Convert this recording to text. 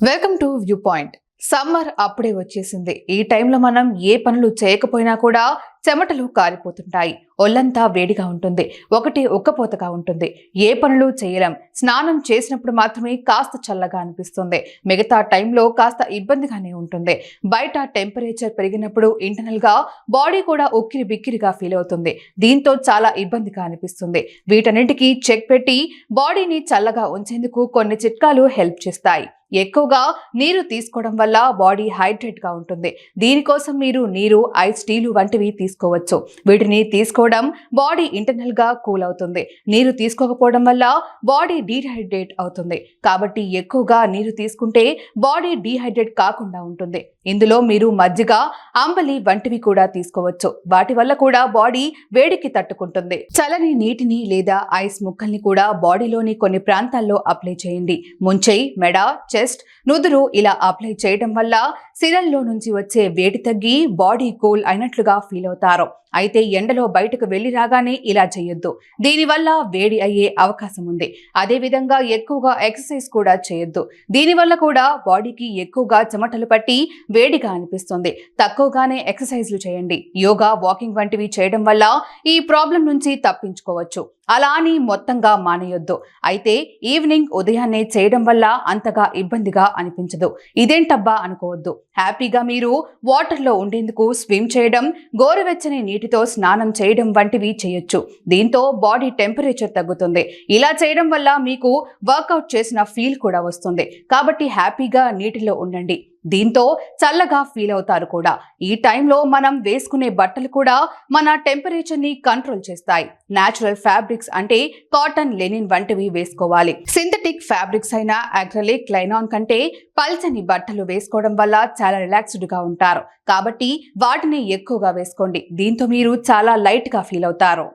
Welcome to view point summer అప్పుడే వచ్చేసింది. ఈ టైంలో మనం ఏ పనులు చేయకపోయినా కూడా చెమటలు కారిపోతుంటాయి. ఒళ్ళంతా వేడిగా ఉంటుంది. ఒకటి ఉక్కపోతగా ఉంటుంది. ఏ పనులు చేయలేం. స్నానం చేసినప్పుడు మాత్రమే కాస్త చల్లగా అనిపిస్తుంది. మిగతా టైంలో కాస్త ఇబ్బందిగానే ఉంటుంది. బయట టెంపరేచర్ పెరిగినప్పుడు ఇంటర్నల్గా బాడీ కూడా ఉక్కిరి బిక్కిరిగా ఫీల్ అవుతుంది. దీంతో చాలా ఇబ్బందిగా అనిపిస్తుంది. వీటన్నిటికీ చెక్ పెట్టి బాడీని చల్లగా ఉంచేందుకు కొన్ని చిట్కాలు హెల్ప్ చేస్తాయి. ఎక్కువగా నీరు తీసుకోవడం వల్ల బాడీ హైడ్రేట్గా ఉంటుంది. దీనికోసం మీరు నీరు ఐస్ టీలు వంటివి తీసుకోవచ్చు. వీటిని తీసుకోవడం బాడీ ఇంటర్నల్గా కూల్ అవుతుంది. నీరు తీసుకోకపోవడం వల్ల బాడీ డీహైడ్రేట్ అవుతుంది. కాబట్టి ఎక్కువగా నీరు తీసుకుంటే బాడీ డీహైడ్రేట్ కాకుండా ఉంటుంది. ఇందులో మీరు మజ్జిగ అంబలి వంటివి కూడా తీసుకోవచ్చు. వాటి వల్ల కూడా బాడీ వేడికి తట్టుకుంటుంది. చలని నీటిని లేదా ఐస్ ముక్కల్ని కూడా బాడీలోని కొన్ని ప్రాంతాల్లో అప్లై చేయండి. ముంచై మెడ చెస్ట్ నుదురు ఇలా అప్లై చేయడం వల్ల సిరల్లో నుంచి వచ్చే వేడి తగ్గి బాడీ కూల్ అయినట్లుగా ఫీల్ అవుతారు. అయితే ఎండలో బయటకు వెళ్ళి రాగానే ఇలా చేయొద్దు. దీనివల్ల వేడి అయ్యే అవకాశం ఉంది. అదే విధంగా ఎక్కువగా ఎక్సర్సైజ్ కూడా చేయొద్దు. దీనివల్ల కూడా బాడీకి ఎక్కువగా చెమటలు పట్టి వేడిగా అనిపిస్తుంది. తక్కువగానే ఎక్సర్సైజ్లు చేయండి. యోగా వాకింగ్ వంటివి చేయడం వల్ల ఈ ప్రాబ్లం నుంచి తప్పించుకోవచ్చు. అలా అని మొత్తంగా మానేయొద్దు. అయితే ఈవినింగ్ ఉదయాన్నే చేయడం వల్ల అంతగా ఇబ్బందిగా అనిపించదు. ఇదేంటబ్బా అనుకోవద్దు. హ్యాపీగా మీరు వాటర్లో ఉండేందుకు స్విమ్ చేయడం గోరువెచ్చని నీటితో స్నానం చేయడం వంటివి చేయొచ్చు. దీంతో బాడీ టెంపరేచర్ తగ్గుతుంది. ఇలా చేయడం వల్ల మీకు వర్కౌట్ చేసిన ఫీల్ కూడా వస్తుంది. కాబట్టి హ్యాపీగా నీటిలో ఉండండి. దీంతో చల్లగా ఫీల్ అవుతారు కూడా. ఈ టైంలో మనం వేసుకునే బట్టలు కూడా మన టెంపరేచర్ని కంట్రోల్ చేస్తాయి. నాచురల్ ఫ్యాబ్రిక్స్ అంటే కాటన్ లెనిన్ వంటివి వేసుకోవాలి. సింథటిక్ ఫ్యాబ్రిక్స్ అయిన అక్రలిక్ లైనాన్ కంటే పల్చని బట్టలు వేసుకోవడం వల్ల చాలా రిలాక్స్డ్గా ఉంటారు. కాబట్టి వాటిని ఎక్కువగా వేసుకోండి. దీంతో మీరు చాలా లైట్గా ఫీల్ అవుతారు.